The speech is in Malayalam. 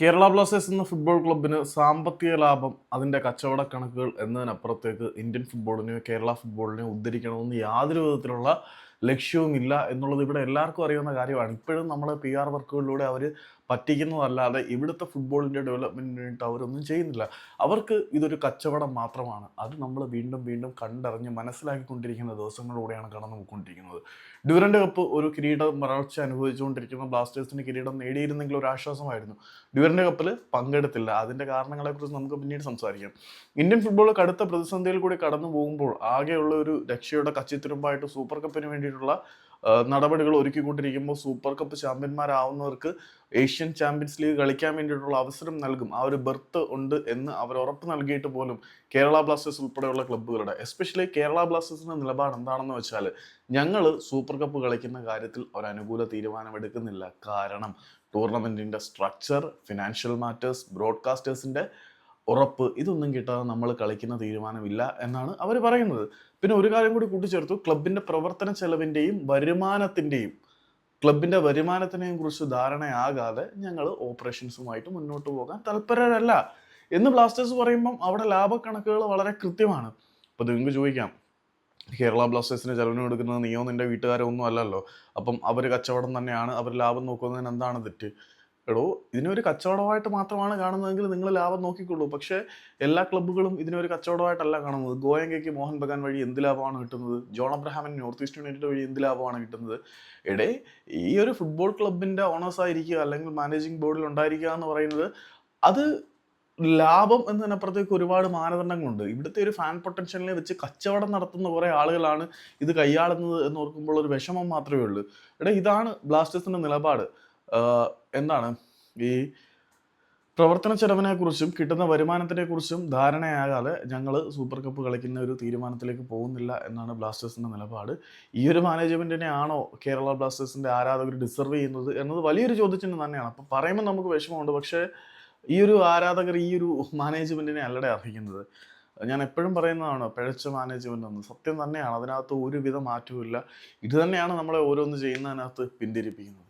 കേരള ബ്ലാസ്റ്റേഴ്സ് എന്ന ഫുട്ബോൾ ക്ലബിന് സാമ്പത്തിക ലാഭം അതിന്റെ കച്ചവട കണക്കുകൾ എന്നതിനപ്പുറത്തേക്ക് ഇന്ത്യൻ ഫുട്ബോളിനെയോ കേരള ഫുട്ബോളിനെയോ ഉദ്ധരിക്കണമെന്ന് യാതൊരു വിധത്തിലുള്ള ലക്ഷ്യവുമില്ല എന്നുള്ളത് ഇവിടെ എല്ലാവർക്കും അറിയാവുന്ന കാര്യമാണ്. ഇപ്പോഴും നമ്മൾ പി ആർ വർക്കുകളിലൂടെ അവർ പറ്റിക്കുന്നതല്ലാതെ ഇവിടുത്തെ ഫുട്ബോളിന്റെ ഡെവലപ്മെന്റിന് വേണ്ടിയിട്ട് അവരൊന്നും ചെയ്യുന്നില്ല. അവർക്ക് ഇതൊരു കച്ചവടം മാത്രമാണ്. അത് നമ്മൾ വീണ്ടും വീണ്ടും കണ്ടറിഞ്ഞ് മനസ്സിലാക്കിക്കൊണ്ടിരിക്കുന്ന ദിവസങ്ങളിലൂടെയാണ് കടന്നു പോയിക്കൊണ്ടിരിക്കുന്നത് ഡ്യൂറന്റ് കപ്പ് ഒരു കിരീടം വരൾച്ച അനുഭവിച്ചുകൊണ്ടിരിക്കുന്ന ബ്ലാസ്റ്റേഴ്സിന് കിരീടം നേടിയിരുന്നെങ്കിൽ ഒരു ആശ്വാസമായിരുന്നു. ഡ്യൂറന്റ് കപ്പിൽ പങ്കെടുത്തില്ല. അതിന്റെ കാരണങ്ങളെക്കുറിച്ച് നമുക്ക് പിന്നീട് സംസാരിക്കാം. ഇന്ത്യൻ ഫുട്ബോൾ കടുത്ത പ്രതിസന്ധിയിൽ കൂടി കടന്നു പോകുമ്പോൾ ആകെയുള്ള ഒരു രക്ഷയുടെ കച്ചിത്തുരുമ്പായിട്ട് സൂപ്പർ കപ്പിന് വേണ്ടിയിട്ടുള്ള നടപടികൾ ഒരുക്കിക്കൊണ്ടിരിക്കുമ്പോൾ സൂപ്പർ കപ്പ് ചാമ്പ്യന്മാരാവുന്നവർക്ക് ഏഷ്യൻ ചാമ്പ്യൻസ് ലീഗ് കളിക്കാൻ വേണ്ടിയിട്ടുള്ള അവസരം നൽകും. ആ ഒരു ബെർത്ത് ഉണ്ട് എന്ന് അവർ ഉറപ്പ് നൽകിയിട്ട് പോലും കേരള ബ്ലാസ്റ്റേഴ്സ് ഉൾപ്പെടെയുള്ള ക്ലബ്ബുകളുടെ എസ്പെഷ്യലി കേരള ബ്ലാസ്റ്റേഴ്സിന്റെ നിലപാട് എന്താണെന്ന് വെച്ചാൽ ഞങ്ങൾ സൂപ്പർ കപ്പ് കളിക്കുന്ന കാര്യത്തിൽ ഒരു അനുകൂല തീരുമാനം എടുക്കുന്നില്ല. കാരണം ടൂർണമെന്റിന്റെ സ്ട്രക്ചർ ഫിനാൻഷ്യൽ മാറ്റേഴ്സ് ബ്രോഡ്കാസ്റ്റേഴ്സിന്റെ ഉറപ്പ് ഇതൊന്നും കിട്ടാതെ നമ്മൾ കളിക്കുന്ന തീരുമാനമില്ല എന്നാണ് അവർ പറയുന്നത്. പിന്നെ ഒരു കാര്യം കൂടി കൂട്ടിച്ചേർത്തു. ക്ലബിന്റെ പ്രവർത്തന ചെലവിന്റെയും വരുമാനത്തിന്റെയും ക്ലബിന്റെ വരുമാനത്തിനെയും കുറിച്ച് ധാരണയാകാതെ ഞങ്ങൾ ഓപ്പറേഷൻസുമായിട്ട് മുന്നോട്ട് പോകാൻ തൽപരരല്ല എന്ന് ബ്ലാസ്റ്റേഴ്സ് പറയുമ്പം അവിടെ ലാഭക്കണക്കുകൾ വളരെ കൃത്യമാണ്. അപ്പോൾ നിങ്ങൾക്ക് ചോദിക്കാം. കേരള ബ്ലാസ്റ്റേഴ്സിന് ചെലവിന് കൊടുക്കുന്നത് നീയോ നിന്റെ വീട്ടുകാരോ ഒന്നും അല്ലല്ലോ. അപ്പം അവർ കച്ചവടം തന്നെയാണ്. അവർ ലാഭം നോക്കുന്നതിന് എന്താണ് തെറ്റ്? എടോ ഇതിനൊരു കച്ചവടമായിട്ട് മാത്രമാണ് കാണുന്നതെങ്കിൽ നിങ്ങൾ ലാഭം നോക്കിക്കൊള്ളൂ. പക്ഷേ എല്ലാ ക്ലബ്ബുകളും ഇതിനൊരു കച്ചവടമായിട്ടല്ല കാണുന്നത്. ഗോയങ്കയ്ക്ക് മോഹൻ ബഗാൻ വഴി എന്ത് ലാഭമാണ് കിട്ടുന്നത്? ജോൺ അബ്രഹാമിന് നോർത്ത് ഈസ്റ്റ് യുണൈറ്റഡ് വഴി എന്ത് ലാഭമാണ് കിട്ടുന്നത്? എടേ ഈ ഒരു ഫുട്ബോൾ ക്ലബിന്റെ ഓണേഴ്സ് ആയിരിക്കുക അല്ലെങ്കിൽ മാനേജിംഗ് ബോർഡിൽ ഉണ്ടായിരിക്കുക എന്ന് പറയുന്നത് അത് ലാഭം എന്നതിനപ്പുറത്തേക്ക് ഒരുപാട് മാനദണ്ഡങ്ങളുണ്ട്. ഇവിടുത്തെ ഒരു ഫാൻ പൊട്ടൻഷ്യലിനെ വെച്ച് കച്ചവടം നടത്തുന്ന കുറേ ആളുകളാണ് ഇത് കൈയാളുന്നത് എന്ന് ഓർക്കുമ്പോൾ ഒരു വിഷമം മാത്രമേ ഉള്ളൂ. എടാ ഇതാണ് ബ്ലാസ്റ്റേഴ്സിന്റെ നിലപാട്. എന്താണ്? ഈ പ്രവർത്തന ചെലവിനെ കുറിച്ചും കിട്ടുന്ന വരുമാനത്തിനെ കുറിച്ചും ധാരണയാകാതെ ഞങ്ങൾ സൂപ്പർ കപ്പ് കളിക്കുന്ന ഒരു തീരുമാനത്തിലേക്ക് പോകുന്നില്ല എന്നാണ് ബ്ലാസ്റ്റേഴ്സിന്റെ നിലപാട്. ഈ ഒരു മാനേജ്മെന്റിനെ ആണോ കേരള ബ്ലാസ്റ്റേഴ്സിന്റെ ആരാധകർ ഡിസർവ് ചെയ്യുന്നത് എന്നത് വലിയൊരു ചോദ്യചിഹ്നം തന്നെയാണ്. അപ്പം പറയുമ്പോൾ നമുക്ക് വിഷമമുണ്ട്. പക്ഷേ ഈ ഒരു ആരാധകർ ഈ ഒരു മാനേജ്മെന്റിനെ അല്ലടെ അർഹിക്കുന്നത്. ഞാൻ എപ്പോഴും പറയുന്നതാണ് പിഴച്ച മാനേജ്മെന്റ് എന്ന് സത്യം തന്നെയാണ്. അതിനകത്ത് ഒരുവിധ മാറ്റവും ഇത് തന്നെയാണ് നമ്മളെ ഓരോന്ന് ചെയ്യുന്നതിനകത്ത് പിന്തിരിപ്പിക്കുന്നത്.